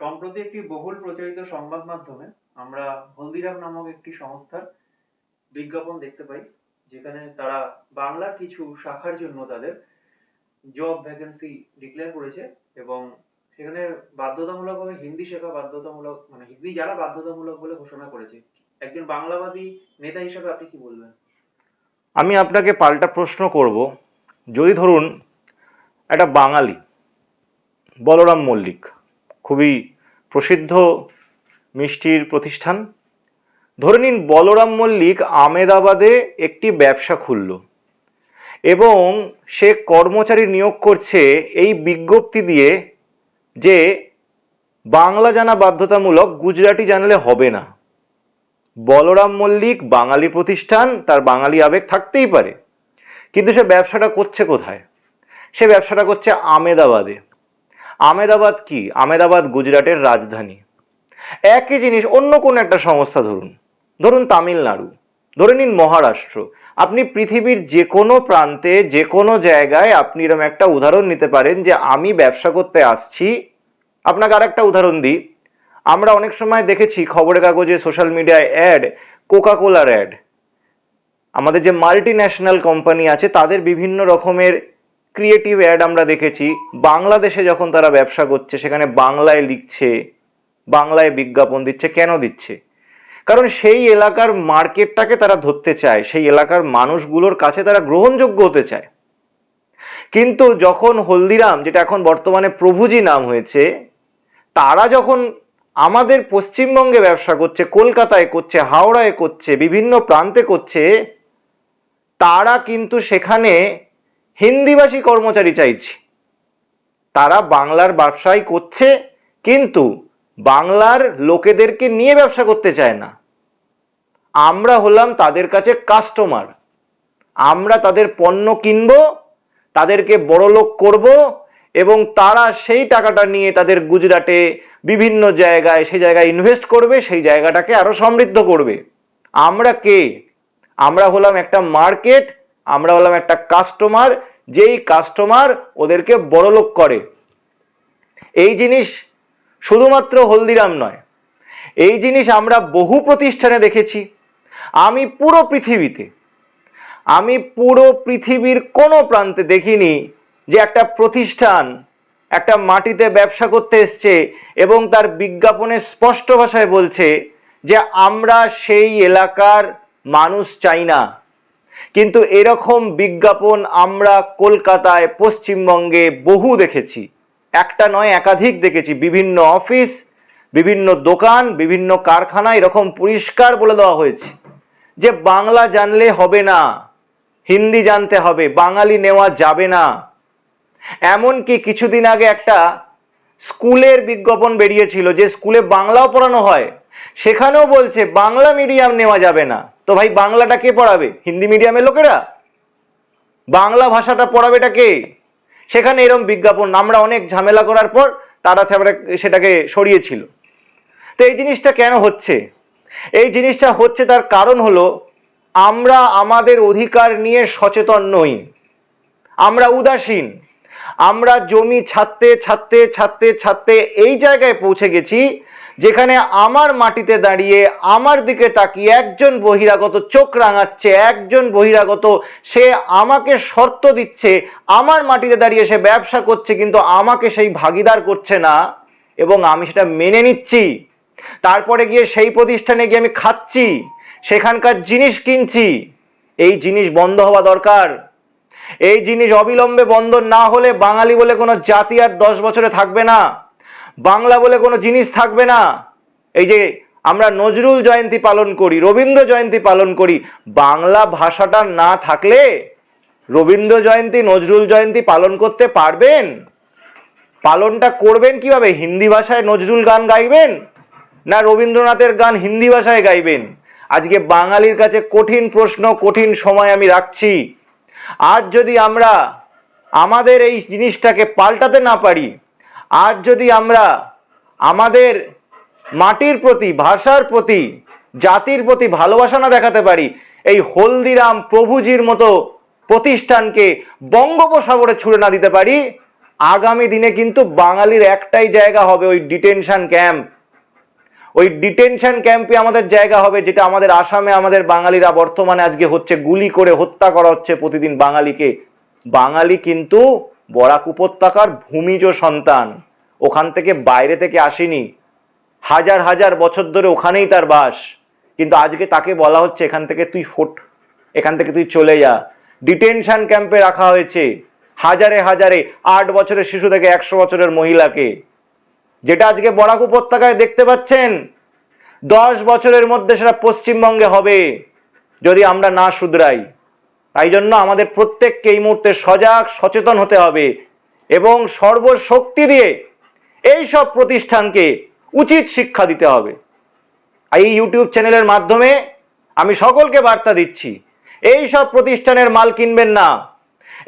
সম্প্রতি একটি বহুল প্রচারিত সংবাদ মাধ্যমে আমরা হলদিরাম নামক একটি সংস্থার বিজ্ঞাপন দেখতে পাই, যেখানে তারা বাংলার কিছু শাখার জন্য তাদের জব ভ্যাকেন্সি ডিক্লেয়ার করেছে এবং সেখানে বাধ্যতামূলকভাবে হিন্দি শেখা বাধ্যতামূলক মানে হিন্দি যারা বাধ্যতামূলক বলে ঘোষণা করেছে, একজন বাংলাবাদী নেতা হিসেবে আপনি কি বলবেন? আমি আপনাকে পাল্টা প্রশ্ন করব। যদি ধরুন, একটা বাঙালি, বলরাম মল্লিক খুবই প্রসিদ্ধ মিষ্টির প্রতিষ্ঠান। ধরে নিন বলরাম মল্লিক আমেদাবাদে একটি ব্যবসা খুলল এবং সে কর্মচারী নিয়োগ করছে এই বিজ্ঞপ্তি দিয়ে যে বাংলা জানা বাধ্যতামূলক গুজরাটি জানলে হবে না। বলরাম মল্লিক বাঙালি প্রতিষ্ঠান, তার বাঙালি আবেগ থাকতেই পারে। কিন্তু সে ব্যবসাটা করছে কোথায়? সে ব্যবসাটা করছে আমেদাবাদে। আমেদাবাদ কি? আমেদাবাদ গুজরাটের রাজধানী। একই জিনিস, অন্য কোনো একটা সংস্থা ধরুন। ধরুন তামিলনাড়ু। ধরে নিন মহারাষ্ট্র। আপনি পৃথিবীর যে কোনো প্রান্তে যে কোনো জায়গায় আপনি এরকম একটা উদাহরণ নিতে পারেন যে, আমি ব্যবসা করতে আসছি। আপনাকে আর একটা উদাহরণ দিই। আমরা অনেক সময় দেখেছি খবরের কাগজে, সোশ্যাল মিডিয়ায় অ্যাড কোকা কোলার অ্যাড। আমাদের যে মাল্টি ন্যাশনাল কোম্পানি আছে, তাদের বিভিন্ন রকমের ক্রিয়েটিভ অ্যাড আমরা দেখেছি, বাংলাদেশে যখন তারা ব্যবসা করছে, সেখানে বাংলায় লিখছে, বাংলায় বিজ্ঞাপন দিচ্ছে, কেন দিচ্ছে? কারণ সেই এলাকার মার্কেটটাকে তারা ধরতে চায়, সেই এলাকার মানুষগুলোর কাছে তারা গ্রহণযোগ্য হতে চায়। কিন্তু যখন হলদিরাম, যেটা এখন বর্তমানে প্রভুজি নাম হয়েছে, তারা যখন আমাদের পশ্চিমবঙ্গে ব্যবসা করছে, কলকাতায় করছে, হাওড়ায় করছে, বিভিন্ন প্রান্তে করছে, তারা কিন্তু সেখানে হিন্দিভাষী কর্মচারী চাইছি। তারা বাংলার ব্যবসায় করছে, কিন্তু বাংলার লোকেদেরকে নিয়ে ব্যবসা করতে চায় না। আমরা হলাম তাদের কাছে কাস্টমার আমরা তাদের পণ্য কিনব, তাদেরকে বড়লোক করব এবং তারা সেই টাকাটা নিয়ে তাদের গুজরাটে বিভিন্ন জায়গায়, সেই জায়গায় ইনভেস্ট করবে, সেই জায়গাটাকে আরও সমৃদ্ধ করবে। আমরা কে? আমরা হলাম একটা মার্কেট আমরা হলাম একটা কাস্টমার যেই কাস্টমার ওদেরকে বড়লোক করে। এই জিনিস শুধুমাত্র হলদিরাম নয়, এই জিনিস আমরা বহু প্রতিষ্ঠানে দেখেছি। আমি পুরো পৃথিবীতে, আমি পুরো পৃথিবীর কোনো প্রান্তে দেখিনি যে একটা প্রতিষ্ঠান একটা মাটিতে ব্যবসা করতে এসছে এবং তার বিজ্ঞাপনে স্পষ্ট ভাষায় বলছে যে আমরা সেই এলাকার মানুষ চাই না। কিন্তু এরকম বিজ্ঞাপন আমরা কলকাতায়, পশ্চিমবঙ্গে বহু দেখেছি। একটা নয়, একাধিক দেখেছি। বিভিন্ন অফিস, বিভিন্ন দোকান, বিভিন্ন কারখানা এরকম পরিষ্কার বলে দেওয়া হয়েছে যে বাংলা জানলে হবে না, হিন্দি জানতে হবে, বাঙালি নেওয়া যাবে না। এমনকি কিছুদিন আগে একটা স্কুলের বিজ্ঞাপন বেরিয়েছিল যে স্কুলে বাংলাও পড়ানো হয়। সেখানেও বলছে, বাংলা মিডিয়াম নেওয়া যাবে না। তো ভাই বাংলাটা কে পড়াবে? হিন্দি মিডিয়ামের লোকেরা? বাংলা ভাষাটা পড়াবেটা কে? সেখানে এরম বিজ্ঞাপন, আমরা অনেক ঝামেলা করার পর তারা সেটা- সেটাকে সরিয়েছিল। তো এই জিনিসটা কেন হচ্ছে? এই জিনিসটা হচ্ছে তার কারণ হলো, আমরা আমাদের অধিকার নিয়ে সচেতন নই। আমরা উদাসীন। আমরা জমি ছাড়তে ছাড়তে ছাড়তে ছাড়তে এই জায়গায় পৌঁছে গেছি যেখানে আমার মাটিতে দাঁড়িয়ে আমার দিকে তাকিয়ে একজন বহিরাগত চোখ রাঙাচ্ছে, একজন বহিরাগত সে আমাকে শর্ত দিচ্ছে, আমার মাটিতে দাঁড়িয়ে সে ব্যবসা করছে কিন্তু আমাকে সেই ভাগিদার করছে না এবং আমি সেটা মেনে নিচ্ছি। তারপরে গিয়ে সেই প্রতিষ্ঠানে গিয়ে আমি খাচ্ছি, সেখানকার জিনিস কিনছি। এই জিনিস বন্ধ হওয়া দরকার। এই জিনিস অবিলম্বে বন্ধ না হলে বাঙালি বলে কোনো জাতি আর দশ বছরে থাকবে না। বাংলা বলে কোনো জিনিস থাকবে না। এই যে আমরা নজরুল জয়ন্তী পালন করি, রবীন্দ্র জয়ন্তী পালন করি, বাংলা ভাষাটা না থাকলে রবীন্দ্র জয়ন্তী, নজরুল জয়ন্তী পালন করতে পারবেন? পালনটা করবেন কীভাবে? হিন্দি ভাষায় নজরুল গান গাইবেন? না রবীন্দ্রনাথের গান হিন্দি ভাষায় গাইবেন? আজকে বাঙালির কাছে কঠিন প্রশ্ন, কঠিন সময় আমি রাখছি। আজ যদি আমরা আমাদের এই জিনিসটাকে পাল্টাতে না পারি আজ যদি আমরা আমাদের মাটির প্রতি, ভাষার প্রতি, জাতির প্রতি ভালোবাসা না দেখাতে পারি, এই হলদিরাম প্রভুজির মতো প্রতিষ্ঠানকে বঙ্গোপসাগরে ছুড়ে না দিতে পারি, আগামী দিনে কিন্তু বাঙালির একটাই জায়গা হবে ওই ডিটেনশন ক্যাম্প। ওই ডিটেনশন ক্যাম্পে আমাদের জায়গা হবে, যেটা আমাদের আসামে আমাদের বাঙালিরা বর্তমানে আজকে হচ্ছে গুলি করে হত্যা করা হচ্ছে প্রতিদিন বাঙালিকে। বাঙালি কিন্তু বরাক উপত্যকার ভূমিজ সন্তান। ওখান থেকে বাইরে থেকে আসেনি। হাজার হাজার বছর ধরে ওখানেই তার বাস। কিন্তু আজকে তাকে বলা হচ্ছে, এখান থেকে তুই ফোট। এখান থেকে তুই চলে যা। ডিটেনশন ক্যাম্পে রাখা হয়েছে হাজারে হাজারে আট বছরের শিশু থেকে একশো বছরের মহিলাকে। যেটা আজকে বরাক উপত্যকায় দেখতে পাচ্ছেন, দশ বছরের মধ্যে সেটা পশ্চিমবঙ্গে হবে, যদি আমরা না শুধরাই। তাই জন্য আমাদের প্রত্যেককে এই মুহূর্তে সজাগ, সচেতন হতে হবে এবং সর্বশক্তি দিয়ে এই সব প্রতিষ্ঠানকে উচিত শিক্ষা দিতে হবে। এই ইউটিউব চ্যানেলের মাধ্যমে আমি সকলকে বার্তা দিচ্ছি এই সব প্রতিষ্ঠানের মাল কিনবেন না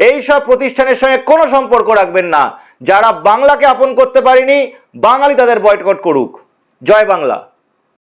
এই সব প্রতিষ্ঠানের সঙ্গে কোনো সম্পর্ক রাখবেন না, যারা বাংলাকে আপন করতে পারেনি, বাঙালি তাদের বয়কট করুক। জয় বাংলা।